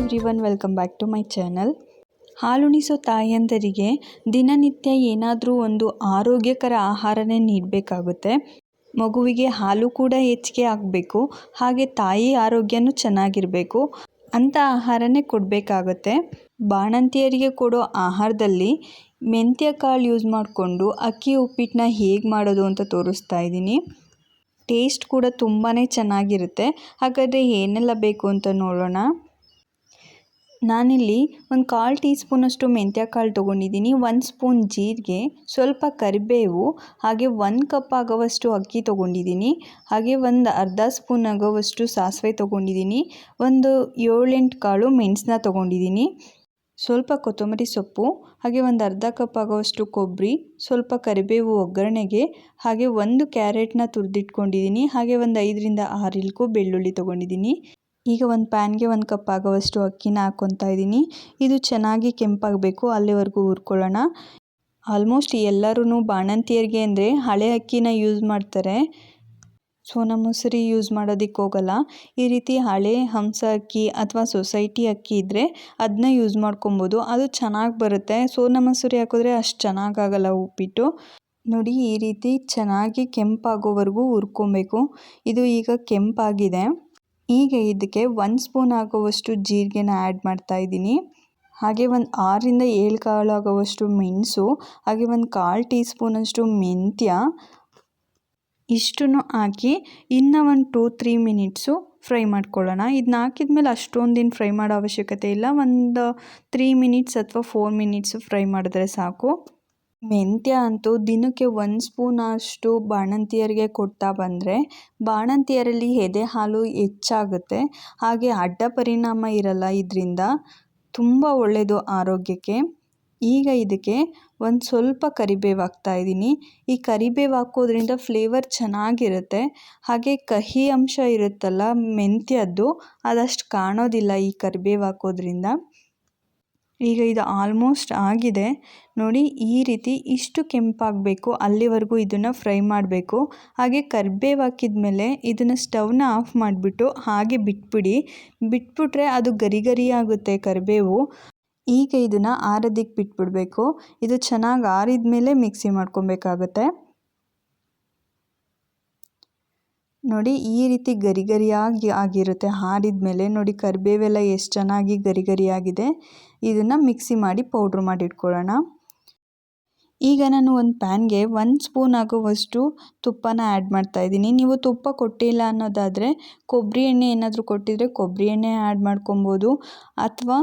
Everyone welcome back to my channel ಹಾಲುಣಿಸೋ ತಾಯಂದರಿಗೆ ದಿನನಿತ್ಯ ಏನಾದರೂ ಒಂದು ಆರೋಗ್ಯಕರ ಆಹಾರನೇ ನೀಡಬೇಕಾಗುತ್ತೆ. ಮಗುವಿಗೆ ಹಾಲು ಕೂಡ ಹೆಚ್ಚಿಗೆ ಆಗಬೇಕು ಹಾಗೆ ತಾಯಿ ಆರೋಗ್ಯನೂ ಚೆನ್ನಾಗಿರಬೇಕು. ಅಂಥ ಆಹಾರನೇ ಕೊಡಬೇಕಾಗುತ್ತೆ. ಬಾಣಂತಿಯರಿಗೆ ಕೊಡೋ ಆಹಾರದಲ್ಲಿ ಮೆಂತ್ಯ ಕಾಳು ಯೂಸ್ ಮಾಡಿಕೊಂಡು ಅಕ್ಕಿ ಉಪ್ಪಿಟ್ಟನ್ನ ಹೇಗೆ ಮಾಡೋದು ಅಂತ ತೋರಿಸ್ತಾ ಇದ್ದೀನಿ. ಟೇಸ್ಟ್ ಕೂಡ ತುಂಬಾ ಚೆನ್ನಾಗಿರುತ್ತೆ. ಹಾಗಾದರೆ ಏನೆಲ್ಲ ಬೇಕು ಅಂತ ನೋಡೋಣ. ನಾನಿಲ್ಲಿ ಒಂದು ಕಾಲು ಟೀ ಸ್ಪೂನಷ್ಟು ಮೆಂತ್ಯ ಕಾಳು ತೊಗೊಂಡಿದ್ದೀನಿ, ಒಂದು ಸ್ಪೂನ್ ಜೀರಿಗೆ, ಸ್ವಲ್ಪ ಕರಿಬೇವು, ಹಾಗೆ ಒಂದು ಕಪ್ ಆಗೋವಷ್ಟು ಅಕ್ಕಿ ತೊಗೊಂಡಿದ್ದೀನಿ, ಹಾಗೆ ಒಂದು ಅರ್ಧ ಸ್ಪೂನ್ ಆಗೋವಷ್ಟು ಸಾಸಿವೆ ತೊಗೊಂಡಿದ್ದೀನಿ, ಒಂದು ಏಳೆಂಟು ಕಾಳು ಮೆಣಸನ್ನ ತೊಗೊಂಡಿದ್ದೀನಿ, ಸ್ವಲ್ಪ ಕೊತ್ತಂಬರಿ ಸೊಪ್ಪು, ಹಾಗೆ ಒಂದು ಅರ್ಧ ಕಪ್ ಆಗೋವಷ್ಟು ಕೊಬ್ಬರಿ, ಸ್ವಲ್ಪ ಕರಿಬೇವು ಒಗ್ಗರಣೆಗೆ, ಹಾಗೆ ಒಂದು ಕ್ಯಾರೆಟ್ನ ತುರಿದಿಟ್ಕೊಂಡಿದ್ದೀನಿ, ಹಾಗೆ ಒಂದು ಐದರಿಂದ ಆರು ಇಲ್ಕು ಬೆಳ್ಳುಳ್ಳಿ ತೊಗೊಂಡಿದ್ದೀನಿ. ಈಗ ಒಂದು ಪ್ಯಾನ್ಗೆ ಒಂದು ಕಪ್ ಆಗೋವಷ್ಟು ಅಕ್ಕಿನ ಹಾಕ್ಕೊತಾ ಇದ್ದೀನಿ. ಇದು ಚೆನ್ನಾಗಿ ಕೆಂಪಾಗಬೇಕು, ಅಲ್ಲಿವರೆಗೂ ಹುರ್ಕೊಳ್ಳೋಣ. ಆಲ್ಮೋಸ್ಟ್ ಎಲ್ಲರೂ ಬಾಣಂತಿಯರಿಗೆ ಅಂದರೆ ಹಳೆ ಅಕ್ಕಿನ ಯೂಸ್ ಮಾಡ್ತಾರೆ. ಸೋನಾ ಮೊಸರಿ ಯೂಸ್ ಮಾಡೋದಕ್ಕೆ ಹೋಗಲ್ಲ. ಈ ರೀತಿ ಹಳೆ ಹಂಸ ಅಕ್ಕಿ ಅಥವಾ ಸೊಸೈಟಿ ಅಕ್ಕಿ ಇದ್ದರೆ ಅದನ್ನ ಯೂಸ್ ಮಾಡ್ಕೊಬೋದು. ಅದು ಚೆನ್ನಾಗಿ ಬರುತ್ತೆ. ಸೋನಾ ಮಸೂರಿ ಹಾಕಿದ್ರೆ ಅಷ್ಟು ಚೆನ್ನಾಗಾಗಲ್ಲ ಉಪ್ಪಿಟ್ಟು. ನೋಡಿ, ಈ ರೀತಿ ಚೆನ್ನಾಗಿ ಕೆಂಪಾಗೋವರೆಗೂ ಹುರ್ಕೊಬೇಕು. ಇದು ಈಗ ಕೆಂಪಾಗಿದೆ. ಈಗ ಇದಕ್ಕೆ ಒಂದು ಸ್ಪೂನ್ ಆಗುವಷ್ಟು ಜೀರಿಗೆನ ಆ್ಯಡ್ ಮಾಡ್ತಾ ಇದ್ದೀನಿ. ಹಾಗೆ ಒಂದು ಆರರಿಂದ ಏಳು ಕಾಳು ಆಗುವಷ್ಟು ಮೆಣಸು, ಹಾಗೆ ಒಂದು ಕಾಲು ಟೀ ಸ್ಪೂನಷ್ಟು ಮೆಂತ್ಯ ಇಷ್ಟನ್ನು ಹಾಕಿ ಇನ್ನೂ ಒಂದು ಟೂ ತ್ರೀ ಮಿನಿಟ್ಸು ಫ್ರೈ ಮಾಡ್ಕೊಳ್ಳೋಣ. ಇದನ್ನ ಹಾಕಿದ ಮೇಲೆ ಅಷ್ಟೊಂದಿನ ಫ್ರೈ ಮಾಡೋ ಅವಶ್ಯಕತೆ ಇಲ್ಲ. ಒಂದು ತ್ರೀ ಮಿನಿಟ್ಸ್ ಅಥವಾ ಫೋರ್ ಮಿನಿಟ್ಸು ಫ್ರೈ ಮಾಡಿದ್ರೆ ಸಾಕು. ಮೆಂತ್ಯ ಅಂತೂ ದಿನಕ್ಕೆ ಒಂದು ಸ್ಪೂನ್ ಅಷ್ಟು ಬಾಣಂತಿಯರಿಗೆ ಕೊಡ್ತಾ ಬಂದರೆ ಬಾಣಂತಿಯರಲ್ಲಿ ಎದೆ ಹಾಲು ಹೆಚ್ಚಾಗುತ್ತೆ. ಹಾಗೆ ಅಡ್ಡ ಪರಿಣಾಮ ಇರಲ್ಲ ಇದರಿಂದ ತುಂಬ ಒಳ್ಳೆಯದು ಆರೋಗ್ಯಕ್ಕೆ. ಈಗ ಇದಕ್ಕೆ ಒಂದು ಸ್ವಲ್ಪ ಕರಿಬೇವು ಹಾಕ್ತಾ ಇದ್ದೀನಿ. ಈ ಕರಿಬೇವು ಹಾಕೋದ್ರಿಂದ ಫ್ಲೇವರ್ ಚೆನ್ನಾಗಿರುತ್ತೆ. ಹಾಗೆ ಕಹಿ ಅಂಶ ಇರುತ್ತಲ್ಲ ಮೆಂತ್ಯದ್ದು, ಅದಷ್ಟು ಕಾಣೋದಿಲ್ಲ ಈ ಕರಿಬೇವು ಹಾಕೋದ್ರಿಂದ. ಈಗ ಇದು ಆಲ್ಮೋಸ್ಟ್ ಆಗಿದೆ. ನೋಡಿ, ಈ ರೀತಿ ಇಷ್ಟು ಕೆಂಪಾಗಬೇಕು, ಅಲ್ಲಿವರೆಗೂ ಇದನ್ನು ಫ್ರೈ ಮಾಡಬೇಕು. ಹಾಗೆ ಕರಿಬೇವು ಹಾಕಿದ ಮೇಲೆ ಇದನ್ನು ಸ್ಟವ್ನ ಆಫ್ ಮಾಡಿಬಿಟ್ಟು ಹಾಗೆ ಬಿಟ್ಬಿಡಿ. ಬಿಟ್ಬಿಟ್ರೆ ಅದು ಗರಿ ಗರಿ ಆಗುತ್ತೆ ಕರಿಬೇವು. ಈಗ ಇದನ್ನು ಆರೋದಕ್ಕೆ ಬಿಟ್ಬಿಡಬೇಕು. ಇದು ಚೆನ್ನಾಗಿ ಆರಿದ ಮೇಲೆ ಮಿಕ್ಸಿ ಮಾಡ್ಕೊಬೇಕಾಗತ್ತೆ. ನೋಡಿ, ಈ ರೀತಿ ಗರಿ ಗರಿಯಾಗಿ ಆಗಿರುತ್ತೆ. ಹಾರಿದ ಮೇಲೆ ನೋಡಿ, ಕರಿಬೇವೆಲ್ಲ ಎಷ್ಟು ಚೆನ್ನಾಗಿ ಗರಿ ಗರಿಯಾಗಿದೆ ಇದನ್ನು ಮಿಕ್ಸಿ ಮಾಡಿ ಪೌಡ್ರ್ ಮಾಡಿ ಇಟ್ಕೊಳ್ಳೋಣ. ಈಗ ನಾನು ಒಂದು ಪ್ಯಾನ್ಗೆ ಒಂದು ಸ್ಪೂನ್ ಆಗುವಷ್ಟು ತುಪ್ಪನ ಆ್ಯಡ್ ಮಾಡ್ತಾ ಇದ್ದೀನಿ. ನೀವು ತುಪ್ಪ ಕೊಟ್ಟಿಲ್ಲ ಅನ್ನೋದಾದರೆ ಕೊಬ್ಬರಿ ಎಣ್ಣೆ ಏನಾದರೂ ಕೊಟ್ಟಿದ್ರೆ ಕೊಬ್ಬರಿ ಎಣ್ಣೆ ಆ್ಯಡ್ ಮಾಡ್ಕೊಬೋದು. ಅಥವಾ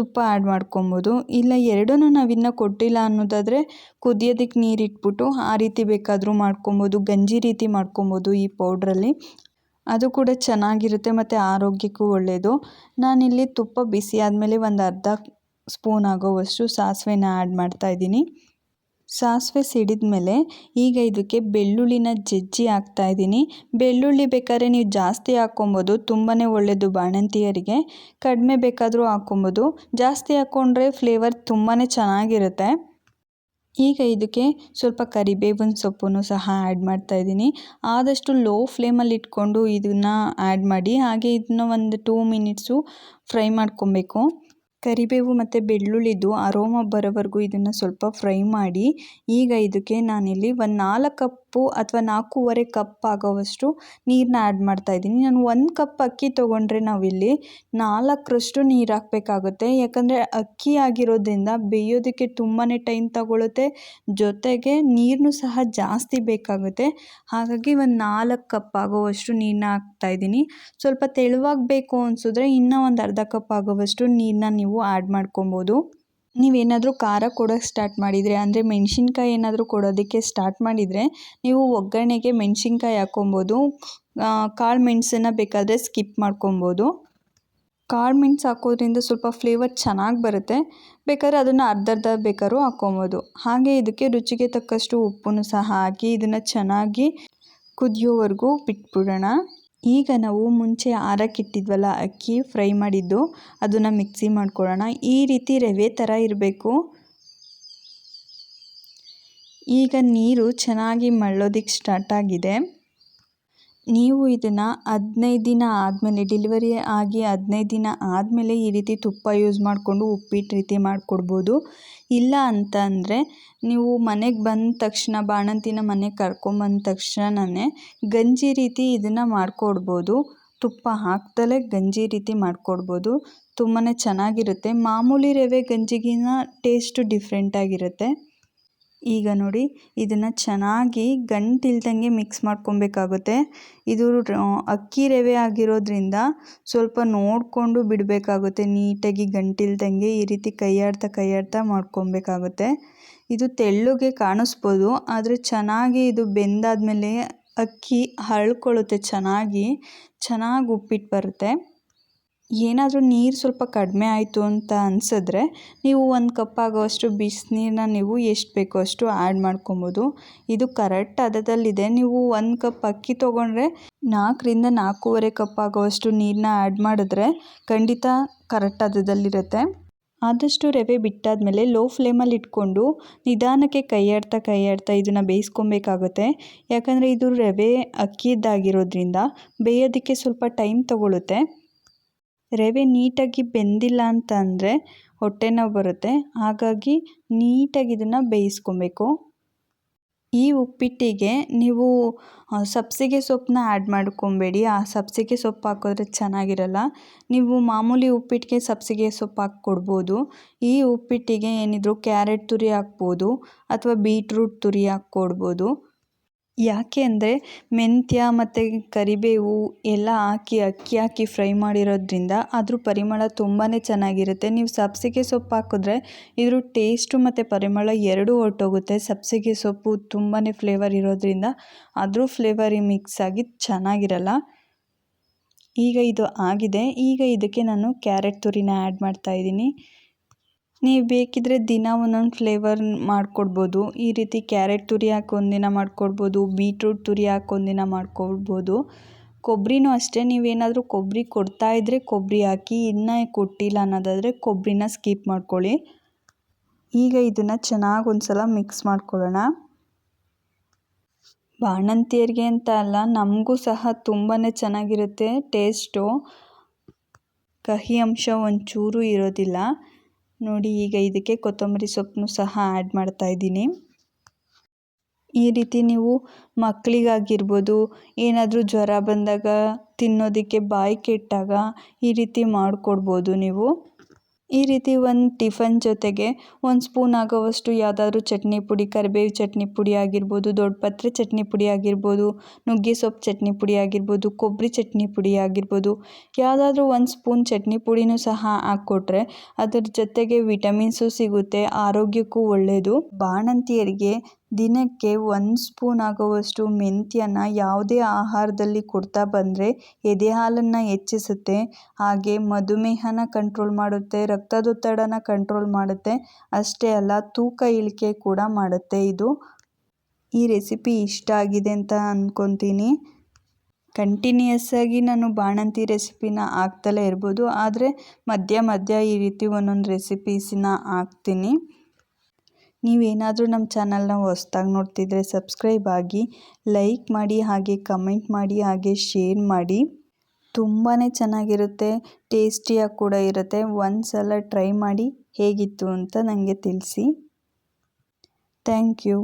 ತುಪ್ಪ ಆ್ಯಡ್ ಮಾಡ್ಕೊಬೋದು. ಇಲ್ಲ ಎರಡೂ ನಾವಿನ್ನೂ ಕೊಟ್ಟಿಲ್ಲ ಅನ್ನೋದಾದರೆ ಕುದಿಯೋದಕ್ಕೆ ನೀರು ಇಟ್ಬಿಟ್ಟು ಆ ರೀತಿ ಬೇಕಾದರೂ ಮಾಡ್ಕೊಬೋದು. ಗಂಜಿ ರೀತಿ ಮಾಡ್ಕೊಬೋದು ಈ ಪೌಡ್ರಲ್ಲಿ ಅದು ಕೂಡ ಚೆನ್ನಾಗಿರುತ್ತೆ ಮತ್ತು ಆರೋಗ್ಯಕ್ಕೂ ಒಳ್ಳೆಯದು ನಾನಿಲ್ಲಿ ತುಪ್ಪ ಬಿಸಿ ಆದಮೇಲೆ ಒಂದು ಅರ್ಧ ಸ್ಪೂನ್ ಆಗೋವಷ್ಟು ಸಾಸಿವೆನ ಆ್ಯಡ್ ಮಾಡ್ತಾಯಿದ್ದೀನಿ ಸಾಸಿವೆ ಸಿಡಿದ್ಮೇಲೆ ಈಗ ಇದಕ್ಕೆ ಬೆಳ್ಳುಳ್ಳಿನ ಜಜ್ಜಿ ಹಾಕ್ತಾ ಇದ್ದೀನಿ. ಬೆಳ್ಳುಳ್ಳಿ ಬೇಕಾದ್ರೆ ನೀವು ಜಾಸ್ತಿ ಹಾಕ್ಕೊಬೋದು ತುಂಬಾ ಒಳ್ಳೆಯದು ಬಾಣಂತಿಯರಿಗೆ. ಕಡಿಮೆ ಬೇಕಾದರೂ ಹಾಕ್ಕೊಬೋದು. ಜಾಸ್ತಿ ಹಾಕ್ಕೊಂಡ್ರೆ ಫ್ಲೇವರ್ ತುಂಬಾ ಚೆನ್ನಾಗಿರುತ್ತೆ. ಈಗ ಇದಕ್ಕೆ ಸ್ವಲ್ಪ ಕರಿಬೇವಿನ ಸೊಪ್ಪನ್ನು ಸಹ ಆ್ಯಡ್ ಮಾಡ್ತಾ ಇದ್ದೀನಿ. ಆದಷ್ಟು ಲೋ ಫ್ಲೇಮಲ್ಲಿ ಇಟ್ಕೊಂಡು ಇದನ್ನು ಆ್ಯಡ್ ಮಾಡಿ, ಹಾಗೆ ಇದನ್ನ ಒಂದು ಟೂ ಮಿನಿಟ್ಸು ಫ್ರೈ ಮಾಡ್ಕೊಬೇಕು. ಕರಿಬೇವು ಮತ್ತು ಬೆಳ್ಳುಳ್ಳಿದು ಅರೋಮ ಬರೋವರೆಗೂ ಇದನ್ನು ಸ್ವಲ್ಪ ಫ್ರೈ ಮಾಡಿ, ಈಗ ಇದಕ್ಕೆ ನಾನಿಲ್ಲಿ ಒಂದು ನಾಲ್ಕು ಕಪ್ಪು ಅಥವಾ ನಾಲ್ಕೂವರೆ ಕಪ್ ಆಗೋವಷ್ಟು ನೀರನ್ನ ಆ್ಯಡ್ ಮಾಡ್ತಾ ಇದ್ದೀನಿ. ನಾನು ಒಂದು ಕಪ್ ಅಕ್ಕಿ ತೊಗೊಂಡ್ರೆ ನಾವಿಲ್ಲಿ ನಾಲ್ಕರಷ್ಟು ನೀರು ಹಾಕಬೇಕಾಗುತ್ತೆ. ಯಾಕಂದರೆ ಅಕ್ಕಿ ಆಗಿರೋದ್ರಿಂದ ಬೇಯೋದಕ್ಕೆ ತುಂಬಾ ಟೈಮ್ ತಗೊಳುತ್ತೆ, ಜೊತೆಗೆ ನೀರನ್ನು ಸಹ ಜಾಸ್ತಿ ಬೇಕಾಗುತ್ತೆ. ಹಾಗಾಗಿ ಒಂದು ನಾಲ್ಕು ಕಪ್ ಆಗೋವಷ್ಟು ನೀರನ್ನ ಹಾಕ್ತಾಯಿದ್ದೀನಿ ಸ್ವಲ್ಪ ತೆಳುವಾಗಬೇಕು ಅನಿಸಿದ್ರೆ ಇನ್ನೂ ಒಂದು ಅರ್ಧ ಕಪ್ ಆಗೋವಷ್ಟು ನೀರನ್ನ ನೀವು ಆ್ಯಡ್ ಮಾಡ್ಕೊಬೋದು. ನೀವೇನಾದರೂ ಖಾರ ಕೊಡೋಕ್ಕೆ ಸ್ಟಾರ್ಟ್ ಮಾಡಿದರೆ, ಅಂದರೆ ಮೆಣಸಿನ್ಕಾಯಿ ಏನಾದರೂ ಕೊಡೋದಕ್ಕೆ ಸ್ಟಾರ್ಟ್ ಮಾಡಿದರೆ, ನೀವು ಒಗ್ಗರಣೆಗೆ ಮೆಣಸಿನ್ಕಾಯಿ ಹಾಕ್ಕೊಬೋದು ಕಾಳು ಮೆಣಸನ್ನು ಬೇಕಾದರೆ ಸ್ಕಿಪ್ ಮಾಡ್ಕೊಬೋದು. ಕಾಳು ಮೆಣಸು ಹಾಕೋದ್ರಿಂದ ಸ್ವಲ್ಪ ಫ್ಲೇವರ್ ಚೆನ್ನಾಗಿ ಬರುತ್ತೆ. ಬೇಕಾದ್ರೆ ಅದನ್ನು ಅರ್ಧರ್ಧ ಅರ್ಧ ಬೇಕಾದ್ರೂ ಹಾಕ್ಕೊಬೋದು ಹಾಗೆ ಇದಕ್ಕೆ ರುಚಿಗೆ ತಕ್ಕಷ್ಟು ಉಪ್ಪನ್ನು ಸಹ ಹಾಕಿ, ಇದನ್ನು ಚೆನ್ನಾಗಿ ಕುದಿಯೋವರೆಗೂ ಬಿಟ್ಬಿಡೋಣ. ಈಗ ನಾವು ಮುಂಚೆ ಆರಕ್ಕಿಟ್ಟಿದ್ವಲ್ಲ, ಅಕ್ಕಿ ಫ್ರೈ ಮಾಡಿದ್ದು, ಅದನ್ನು ಮಿಕ್ಸಿ ಮಾಡ್ಕೊಳ್ಳೋಣ. ಈ ರೀತಿ ರವೆ ಥರ ಇರಬೇಕು. ಈಗ ನೀರು ಚೆನ್ನಾಗಿ ಮಳ್ಳೋದಿಕ್ಕೆ ಸ್ಟಾರ್ಟ್ ಆಗಿದೆ. ನೀವು ಇದನ್ನು ಹದಿನೈದು ದಿನ ಆದಮೇಲೆ ಡೆಲಿವರಿ ಆಗಿ ಹದಿನೈದು ದಿನ ಆದಮೇಲೆ ಈ ರೀತಿ ತುಪ್ಪ ಯೂಸ್ ಮಾಡಿಕೊಂಡು ಉಪ್ಪಿಟ್ಟು ರೀತಿ ಮಾಡಿಕೊಡ್ಬೋದು. ಇಲ್ಲ ಅಂತ ಅಂದರೆ ನೀವು ಮನೆಗೆ ಬಂದ ತಕ್ಷಣ, ಬಾಣಂತಿನ ಮನೆಗೆ ಕರ್ಕೊಂಬಂದ ತಕ್ಷಣನೇ ಗಂಜಿ ರೀತಿ ಇದನ್ನು ಮಾಡಿಕೊಡ್ಬೋದು. ತುಪ್ಪ ಹಾಕ್ದಲೇ ಗಂಜಿ ರೀತಿ ಮಾಡಿಕೊಡ್ಬೋದು. ತುಂಬಾ ಚೆನ್ನಾಗಿರುತ್ತೆ. ಮಾಮೂಲಿ ರವೆ ಗಂಜಿಗಿನ್ನ ಟೇಸ್ಟು ಡಿಫ್ರೆಂಟಾಗಿರುತ್ತೆ ಈಗ ನೋಡಿ, ಇದನ್ನು ಚೆನ್ನಾಗಿ ಗಂಟಿಲ್ದಂಗೆ ಮಿಕ್ಸ್ ಮಾಡ್ಕೊಬೇಕಾಗುತ್ತೆ. ಇದು ಅಕ್ಕಿ ರವೆ ಆಗಿರೋದ್ರಿಂದ ಸ್ವಲ್ಪ ನೋಡಿಕೊಂಡು ಬಿಡಬೇಕಾಗುತ್ತೆ. ನೀಟಾಗಿ ಗಂಟಿಲ್ದಂಗೆ ಈ ರೀತಿ ಕೈಯಾಡ್ತಾ ಕೈಯಾಡ್ತಾ ಮಾಡ್ಕೊಬೇಕಾಗುತ್ತೆ. ಇದು ತೆಳ್ಳಗೆ ಕಾಣಿಸ್ಬೋದು, ಆದರೆ ಚೆನ್ನಾಗಿ ಇದು ಬೆಂದಾದಮೇಲೆ ಅಕ್ಕಿ ಹರಳ್ಕೊಳ್ಳುತ್ತೆ ಚೆನ್ನಾಗಿ. ಚೆನ್ನಾಗಿ ಉಪ್ಪಿಟ್ಟು ಬರುತ್ತೆ. ಏನಾದರೂ ನೀರು ಸ್ವಲ್ಪ ಕಡಿಮೆ ಆಯಿತು ಅಂತ ಅನಿಸಿದ್ರೆ ನೀವು ಒಂದು ಕಪ್ ಆಗೋವಷ್ಟು ಬಿಸಿನೀರನ್ನ ನೀವು ಎಷ್ಟು ಬೇಕೋ ಅಷ್ಟು ಆ್ಯಡ್ ಮಾಡ್ಕೊಬೋದು. ಇದು ಕರೆಕ್ಟ್ ಹದದಲ್ಲಿದೆ ನೀವು ಒಂದು ಕಪ್ ಅಕ್ಕಿ ತೊಗೊಂಡ್ರೆ ನಾಲ್ಕರಿಂದ ನಾಲ್ಕೂವರೆ ಕಪ್ ಆಗೋವಷ್ಟು ನೀರನ್ನ ಆ್ಯಡ್ ಮಾಡಿದ್ರೆ ಖಂಡಿತ ಕರೆಕ್ಟ್ ಹದದಲ್ಲಿರುತ್ತೆ ಆದಷ್ಟು ರವೆ ಬಿಟ್ಟಾದಮೇಲೆ ಲೋ ಫ್ಲೇಮಲ್ಲಿ ಇಟ್ಕೊಂಡು ನಿಧಾನಕ್ಕೆ ಕೈಯಾಡ್ತಾ ಕೈಯಾಡ್ತಾ ಇದನ್ನು ಬೇಯಿಸ್ಕೊಬೇಕಾಗುತ್ತೆ. ಯಾಕಂದರೆ ಇದು ರವೆ ಅಕ್ಕಿದ್ದಾಗಿರೋದ್ರಿಂದ ಬೇಯೋದಕ್ಕೆ ಸ್ವಲ್ಪ ಟೈಮ್ ತಗೊಳ್ಳುತ್ತೆ ರವೆ ನೀಟಾಗಿ ಬೆಂದಿಲ್ಲ ಅಂತ ಅಂದರೆ ಹೊಟ್ಟೆ ನೋವು ಬರುತ್ತೆ. ಹಾಗಾಗಿ ನೀಟಾಗಿ ಇದನ್ನು ಬೇಯಿಸ್ಕೊಬೇಕು. ಈ ಉಪ್ಪಿಟ್ಟಿಗೆ ನೀವು ಸಬ್ಬಸಿಗೆ ಸೊಪ್ಪನ್ನ ಆ್ಯಡ್ ಮಾಡ್ಕೊಬೇಡಿ. ಆ ಸಬ್ಬಸಿಗೆ ಸೊಪ್ಪು ಹಾಕಿದ್ರೆ ಚೆನ್ನಾಗಿರಲ್ಲ. ನೀವು ಮಾಮೂಲಿ ಉಪ್ಪಿಟ್ಟಿಗೆ ಸಬ್ಬಸಿಗೆ ಸೊಪ್ಪು ಹಾಕಿ ಕೊಡ್ಬೋದು ಈ ಉಪ್ಪಿಟ್ಟಿಗೆ ಏನಿದ್ರು ಕ್ಯಾರೆಟ್ ತುರಿ ಹಾಕ್ಬೋದು ಅಥವಾ ಬೀಟ್ರೂಟ್ ತುರಿ ಹಾಕಿ ಕೊಡ್ಬೋದು ಯಾಕೆ ಅಂದರೆ ಮೆಂತ್ಯ ಮತ್ತು ಕರಿಬೇವು ಎಲ್ಲ ಹಾಕಿ, ಅಕ್ಕಿ ಹಾಕಿ ಫ್ರೈ ಮಾಡಿರೋದ್ರಿಂದ ಅದ್ರ ಪರಿಮಳ ತುಂಬಾ ಚೆನ್ನಾಗಿರುತ್ತೆ. ನೀವು ಸಬ್ಬಸಿಗೆ ಸೊಪ್ಪು ಹಾಕಿದ್ರೆ ಇದ್ರ ಟೇಸ್ಟು ಮತ್ತು ಪರಿಮಳ ಎರಡೂ ಹೊರಟೋಗುತ್ತೆ. ಸಬ್ಬಸಿಗೆ ಸೊಪ್ಪು ತುಂಬಾ ಫ್ಲೇವರ್ ಇರೋದ್ರಿಂದ ಅದ್ರ ಫ್ಲೇವರ್ ಮಿಕ್ಸ್ ಆಗಿ ಚೆನ್ನಾಗಿರಲ್ಲ. ಈಗ ಇದು ಆಗಿದೆ. ಈಗ ಇದಕ್ಕೆ ನಾನು ಕ್ಯಾರೆಟ್ ತುರಿನ ಆ್ಯಡ್ ಮಾಡ್ತಾಯಿದ್ದೀನಿ ನೀವು ಬೇಕಿದ್ದರೆ ದಿನ ಒಂದೊಂದು ಫ್ಲೇವರ್ ಮಾಡಿಕೊಡ್ಬೋದು. ಈ ರೀತಿ ಕ್ಯಾರೆಟ್ ತುರಿ ಹಾಕಿ ಒಂದಿನ ಮಾಡಿಕೊಡ್ಬೋದು ಬೀಟ್ರೂಟ್ ತುರಿ ಹಾಕಿ ಒಂದಿನ ಮಾಡ್ಕೊಡ್ಬೋದು. ಕೊಬ್ಬರಿನೂ ಅಷ್ಟೇ ನೀವೇನಾದರೂ ಕೊಬ್ಬರಿ ಕೊಡ್ತಾಯಿದ್ರೆ ಕೊಬ್ಬರಿ ಹಾಕಿ, ಇನ್ನೂ ಕೊಟ್ಟಿಲ್ಲ ಅನ್ನೋದಾದರೆ ಕೊಬ್ಬರಿನ ಸ್ಕಿಪ್ ಮಾಡ್ಕೊಳ್ಳಿ. ಈಗ ಇದನ್ನು ಚೆನ್ನಾಗಿ ಒಂದು ಸಲ ಮಿಕ್ಸ್ ಮಾಡ್ಕೊಳ್ಳೋಣ. ಬಾಣಂತಿಯರಿಗೆ ಅಂತ ಅಲ್ಲ, ನಮಗೂ ಸಹ ತುಂಬಾ ಚೆನ್ನಾಗಿರುತ್ತೆ ಟೇಸ್ಟು ಕಹಿ ಅಂಶ ಒಂಚೂರು ಇರೋದಿಲ್ಲ. ನೋಡಿ, ಈಗ ಇದಕ್ಕೆ ಕೊತ್ತಂಬರಿ ಸೊಪ್ಪನ್ನು ಸಹ ಆ್ಯಡ್ ಮಾಡ್ತಾ ಇದ್ದೀನಿ. ಈ ರೀತಿ ನೀವು ಮಕ್ಕಳಿಗಾಗಿರ್ಬೋದು, ಏನಾದರೂ ಜ್ವರ ಬಂದಾಗ ತಿನ್ನೋದಕ್ಕೆ ಬಾಯಿ ಕೆಟ್ಟಾಗ ಈ ರೀತಿ ಮಾಡಿಕೊಡ್ಬೋದು ನೀವು. ಈ ರೀತಿ ಒಂದು ಟಿಫನ್ ಜೊತೆಗೆ ಒಂದು ಸ್ಪೂನ್ ಆಗೋವಷ್ಟು ಯಾವುದಾದ್ರೂ ಚಟ್ನಿ ಪುಡಿ, ಕರಿಬೇವು ಚಟ್ನಿ ಪುಡಿ ಆಗಿರ್ಬೋದು ದೊಡ್ಡಪತ್ರೆ ಚಟ್ನಿ ಪುಡಿ ಆಗಿರ್ಬೋದು, ನುಗ್ಗೆ ಸೊಪ್ಪು ಚಟ್ನಿ ಪುಡಿ ಆಗಿರ್ಬೋದು ಕೊಬ್ಬರಿ ಚಟ್ನಿ ಪುಡಿ ಆಗಿರ್ಬೋದು, ಯಾವುದಾದ್ರೂ ಒಂದು ಸ್ಪೂನ್ ಚಟ್ನಿ ಪುಡಿನೂ ಸಹ ಹಾಕ್ಕೊಟ್ರೆ ಅದ್ರ ಜೊತೆಗೆ ವಿಟಮಿನ್ಸು ಸಿಗುತ್ತೆ, ಆರೋಗ್ಯಕ್ಕೂ ಒಳ್ಳೆಯದು ಬಾಣಂತಿಯರಿಗೆ ದಿನಕ್ಕೆ ಒಂದು ಸ್ಪೂನ್ ಆಗುವಷ್ಟು ಮೆಂತ್ಯನ ಯಾವುದೇ ಆಹಾರದಲ್ಲಿ ಕೊಡ್ತಾ ಬಂದರೆ ಎದೆ ಹಾಲನ್ನು ಹೆಚ್ಚಿಸುತ್ತೆ. ಹಾಗೆ ಮಧುಮೇಹನ ಕಂಟ್ರೋಲ್ ಮಾಡುತ್ತೆ, ರಕ್ತದೊತ್ತಡನ ಕಂಟ್ರೋಲ್ ಮಾಡುತ್ತೆ. ಅಷ್ಟೇ ಅಲ್ಲ, ತೂಕ ಇಳಿಕೆ ಕೂಡ ಮಾಡುತ್ತೆ. ಇದು ಈ ರೆಸಿಪಿ ಇಷ್ಟ ಆಗಿದೆ ಅಂತ ಅಂದ್ಕೊತೀನಿ ಕಂಟಿನ್ಯೂಯಸ್ ಆಗಿ ನಾನು ಬಾಣಂತಿ ರೆಸಿಪಿನ ಹಾಕ್ತಲೇ ಇರ್ಬೋದು. ಆದರೆ ಮಧ್ಯ ಮಧ್ಯ ಈ ರೀತಿ ಒಂದೊಂದು ರೆಸಿಪೀಸನ್ನ ಹಾಕ್ತೀನಿ. ನೀವೇನಾದರೂ ನಮ್ಮ ಚಾನಲ್ನ ಹೊಸ್ದಾಗಿ ನೋಡ್ತಿದ್ರೆ ಸಬ್ಸ್ಕ್ರೈಬ್ ಆಗಿ, ಲೈಕ್ ಮಾಡಿ, ಹಾಗೆ ಕಮೆಂಟ್ ಮಾಡಿ, ಹಾಗೆ ಶೇರ್ ಮಾಡಿ. ತುಂಬಾ ಚೆನ್ನಾಗಿರುತ್ತೆ, ಟೇಸ್ಟಿಯಾಗಿ ಕೂಡ ಇರುತ್ತೆ. ಒಂದು ಸಲ ಟ್ರೈ ಮಾಡಿ ಹೇಗಿತ್ತು ಅಂತ ನನಗೆ ತಿಳಿಸಿ. Thank you.